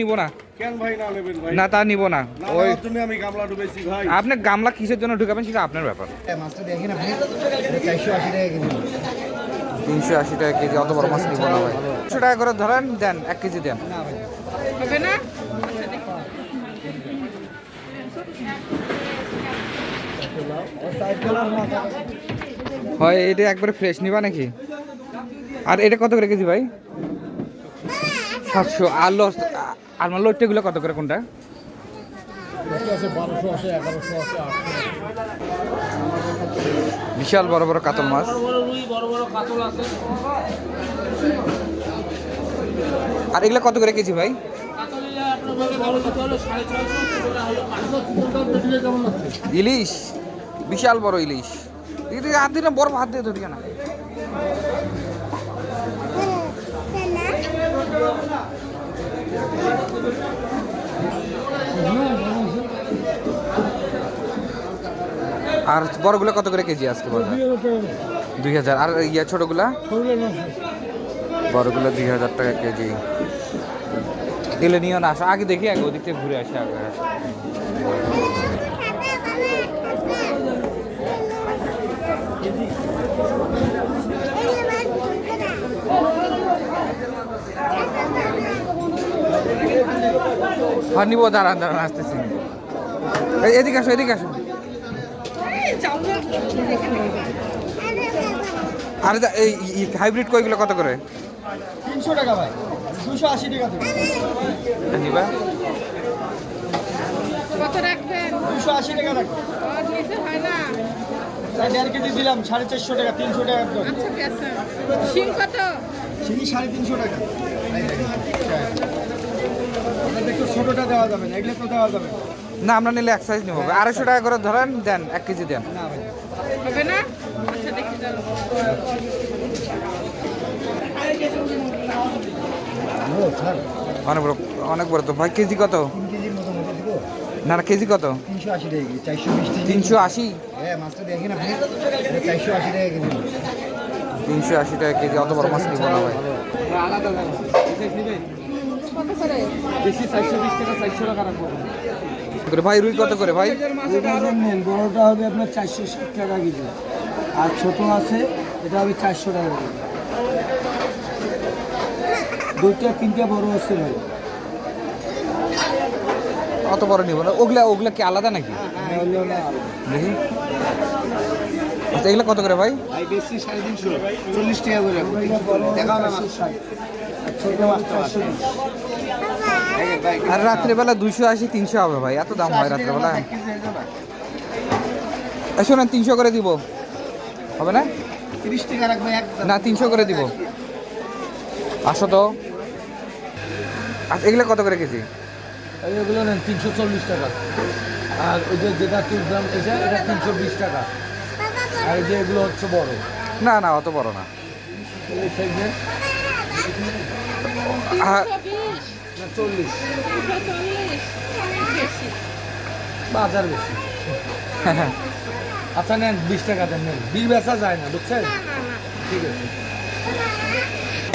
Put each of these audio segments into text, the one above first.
নিব না? কেন ভাই না নেবেন ভাই? না তা নিব না। না ওই জন্য আমি গামলা ডুবেছি ভাই। আপনি গামলা কিসের জন্য ঢুকাবেন সেটা আপনার ব্যাপার। মাছটা দেখেন আপনি চারশো আশি টাকা কেজি। তিনশো আশি টাকা কেজি অত বড় মাছ নিব না ভাই। একশো টাকা করে ধরেন দেন এক কেজি দেন। না ভাই। হবে না? হয় এটা একবারে ফ্রেশ নিবা নাকি? আর এটা কত করে কেজি ভাই? সাতশো আর আর আমার কত করে কোনটা? বিশাল বড় বড় কাতল মাছ। আর এগুলো কত করে কেজি ভাই? ইলিশ বিশাল বড় ইলিশ। হাত দিয়ে বড় হাত দিয়ে ধরিয়া না। আর বড়গুলো কত করে কেজি আজকে বাজার? দুই হাজার। আর ইয়া ছোটগুলা? বড়গুলো দুই হাজার টাকা কেজি। এগুলো নিও না, আসো। আগে দেখি, আগে ওদিক থেকে ঘুরে আসি, আগে হ্যাঁ নিবো, দাঁড়ান দাঁড়ান, আসতেছি। এদিকে আসো এদিকে আসো। আর এই হাইব্রিড কইগুলো কত করে? তিনশো টাকা ভাই। দুশো আশি টাকা কত রাখবেন? দুশো আশি টাকা রাখো আর নিচে হয় না তাই দেড় কেজি দিলাম সাড়ে চারশো টাকা তিনশো টাকা আচ্ছা শিং কত? চিনি সাড়ে তিনশো টাকা। একটু ছোটোটা দেওয়া যাবে না এগুলো তো দেওয়া যাবে না। না আমরা নিলে এক সাইজ নেব। আড়াইশো টাকা করে ধরেন দেন এক কেজি দেন। না ভাই হবে না? আচ্ছা দেখি চলো। অনেক বড় অনেক বড় তো। ভাই কেজি কত? না না কেজি কত? তিনশো আশি। তিনশো আশি টাকা কেজি অত বড় মাছ নিবো না ভাই। কত করে। ভাই রুই কত করে ভাই? বড়োটা হবে আপনার চারশো ষাট টাকা কেজি। আর ছোট আছে এটা হবে চারশো টাকা কেজি। দুইটা তিনটা বড় আছে ভাই। অত বড় নিবো না। ওগুলা ওগুলা কি আলাদা নাকি? দেখি আচ্ছা এগুলো কত করে ভাই? ভাই বেশি সাড়ে তিনশো। চল্লিশ টাকা করে। দেখাও না ছোট মাছ চারশো আর রাত্রেবেলা দুইশো আশি তিনশো হবে ভাই এত দাম হয় রাত্রেবেলা। এই না তিনশো করে দিব। হবে না? তিরিশ টাকা রাখবে না তিনশো করে দিব। আসো তো। আচ্ছা এগুলো কত করে কেজি? এগুলো নেন তিনশো চল্লিশ টাকা। আর ওই যে যেটা তুললাম এটা এটা তিনশো বিশ টাকা। আর এই যে এগুলো হচ্ছে বড়। না না অত বড় না এই সাইজে আর বিশ না চল্লিশ। বাজার বেশি। আচ্ছা নেন বিশ টাকা দেন নেন। বিল বেচা যায় না বুঝছেন? না না না। ঠিক আছে।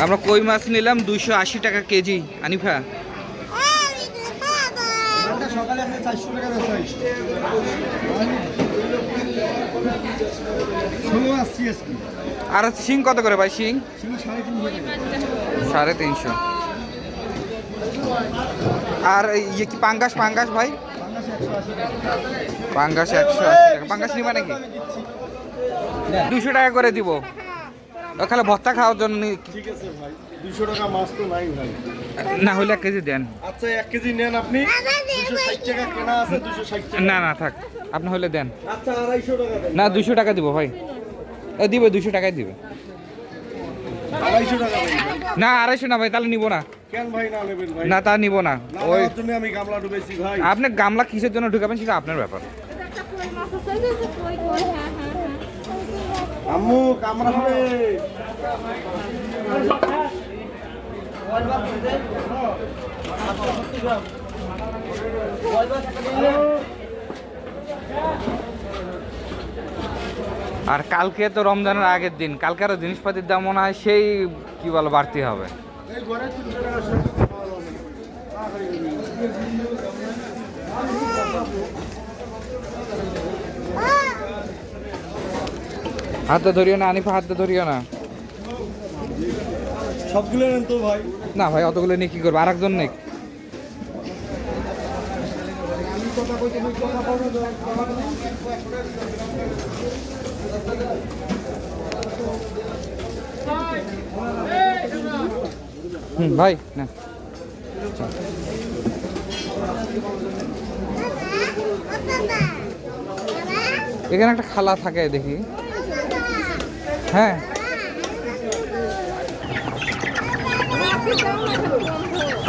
আমরা কই মাছ নিলাম? দুইশো আশি টাকা কেজি। আনিফা? সকালে চারশো টাকা আর শিং কত করে ভাই? টাকা। সাড়ে তিনশো। আর এই ইয়ে কি পাঙ্গাস পাঙ্গাস ভাই? পাঙ্গাস একশো আশি টাকা। পাঙ্গাস নিবা নাকি? দুশো টাকা করে দিব। খালি ভর্তা খাওয়ার জন্য ঠিক আছে ভাই দুশো টাকা মাছ তো নাই ভাই। না হলে এক কেজি দেন। আচ্ছা এক কেজি নেন আপনি। টাকা কেনা আছে টাকা। না না থাক। আপনি হলে দেন। আচ্ছা আড়াইশো টাকা না দুশো টাকা দিব ভাই। দিবে দুশো টাকাই দিবে। আড়াইশো টাকা না আড়াইশো না ভাই তাহলে নিব না। কেন ভাই না নেবেন ভাই? না তা নিব না। ওই জন্য আমি গামলা ডুবেছি ভাই। আপনি গামলা কিসের জন্য ঢুকাবেন সেটা আপনার ব্যাপার। আম্মু কামড়া হবে। আর কালকে তো রমজানের আগের দিন কালকে আরও জিনিসপাতির দাম মনে হয় সেই কি বলো বাড়তি হবে। হাতে ধরিও না আনিফা হাতে ধরিও না সবগুলো নেন তো ভাই না ভাই অতগুলো নিয়ে কি করব আর একজন নেই হুম, ভাই এখানে একটা খালা থাকে, দেখি। হ্যাঁ।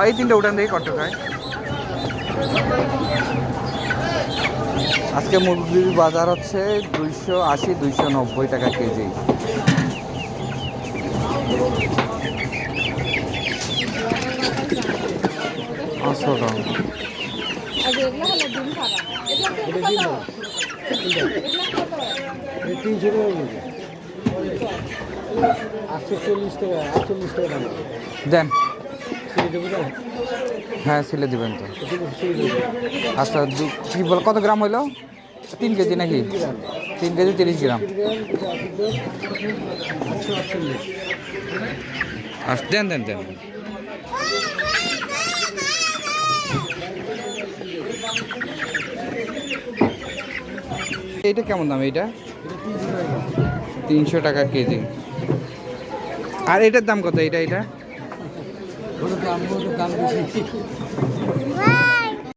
এই তিনটে উঠান দেখি, কত খায়। আজকে মুরগির বাজার হচ্ছে দুইশো আশি, দুইশো নব্বই টাকা কেজি। পাঁচশো টাকা তিনশো টাকা আটশো চল্লিশ টাকা আটচল্লিশ টাকা দেন। হ্যাঁ সিলে দিবেন তো। আচ্ছা কি বল, কত গ্রাম হইল? তিন কেজি নাকি? তিন কেজি তিরিশ গ্রাম। আচ্ছা দেন দেন দেন। এইটা কেমন দাম এটা তিনশো টাকা কেজি। আর এটার দাম কত? এটা এটা দাম বেশি!